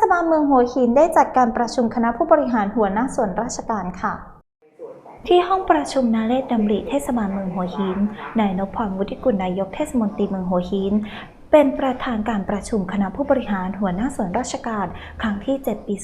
ศบาลเมืองหัวหินได้จัดการประชุมคณะผู้บริหารหัวหน้าส่วนราชการค่ะที่ห้องประชุมนาเรศดำริเทศบาลเมืองหัวหิน นายนพพรวุฒิกุลนายกเทศมนตรีเมืองหัวหิน เป็นประธานการประชุมคณะผู้บริหารหัวหน้าส่วนราชการครั้งที่ 7 ปี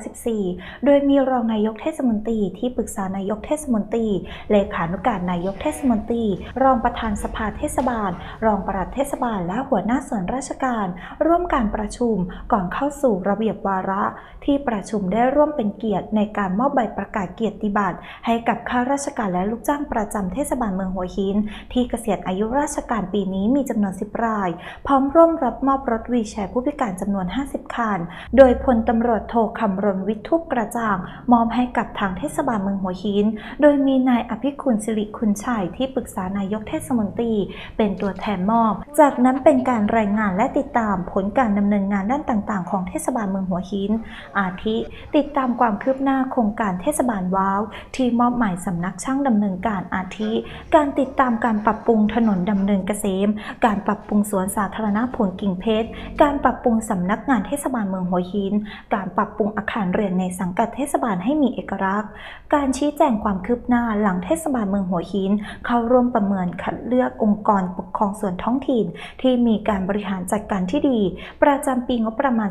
2514 โดยมีรองนายกเทศมนตรีที่ปรึกษานายกเทศมนตรี เลขานุการนายกเทศมนตรี รองประธานสภาเทศบาล รองปลัดเทศบาล และหัวหน้าส่วนราชการ ร่วมการประชุมก่อนเข้าสู่ระเบียบวาระ ที่ประชุมได้ร่วมเป็นเกียรติในการมอบใบประกาศเกียรติบัตรให้กับข้าราชการและลูกจ้างประจำเทศบาลเมืองหัวหิน ที่เกษียณอายุราชการปีนี้มีจำนวน10รายพร้อมร่วมรับมอบรถวีแชร์ผู้พิการจำนวน 50 คัน โดยพลตำรวจโทคำรณวิทุปกระจ่าง มอบให้กับทางเทศบาลเมืองหัวหิน โดยมีนายอภิคุณสิริคุณชัยที่ปรึกษานายกเทศมนตรี เป็นตัวแทนมอบ จากนั้นเป็นการรายงานและติดตามผลการดำเนินงานด้านต่าง ๆ ของเทศบาลเมืองหัวหิน อาทิ ติดตามความคืบหน้าโครงการเทศบาลว้าว ที่มอบหมายสำนักช่างดำเนินการอาทิ การติดตามการปรับปรุงถนนดำเนินเกษม การปรับปรุงสวนสาธารณะผลกิ่งเพชร การปรับปรุงสำนักงานเทศบาลเมืองหัวหิน การปรับปรุงอาคารเรียนในสังกัดเทศบาลให้มีเอกลักษณ์ การชี้แจงความคืบหน้าหลังเทศบาลเมืองหัวหิน เข้าร่วมประเมินคัดเลือกองค์กรปกครองส่วนท้องถิ่น ที่มีการบริหารจัดการที่ดี ประจำปีงบประมาณ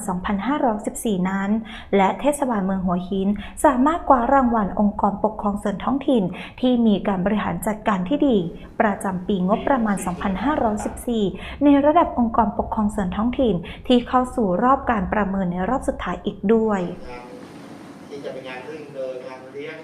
2514 นั้น และเทศบาลเมืองหัวหิน สามารถคว้ารางวัลองค์กรปกครองส่วนท้องถิ่น ที่มีการบริหารจัดการที่ดี ประจำปีงบประมาณ 2514 ในระดับองค์กรปกครองส่วนท้องถิ่น ที่เข้าสู่รอบการประเมินในรอบสุดท้ายอีกด้วยที่จะเป็นงานเรื่องเดินงานเลี้ยง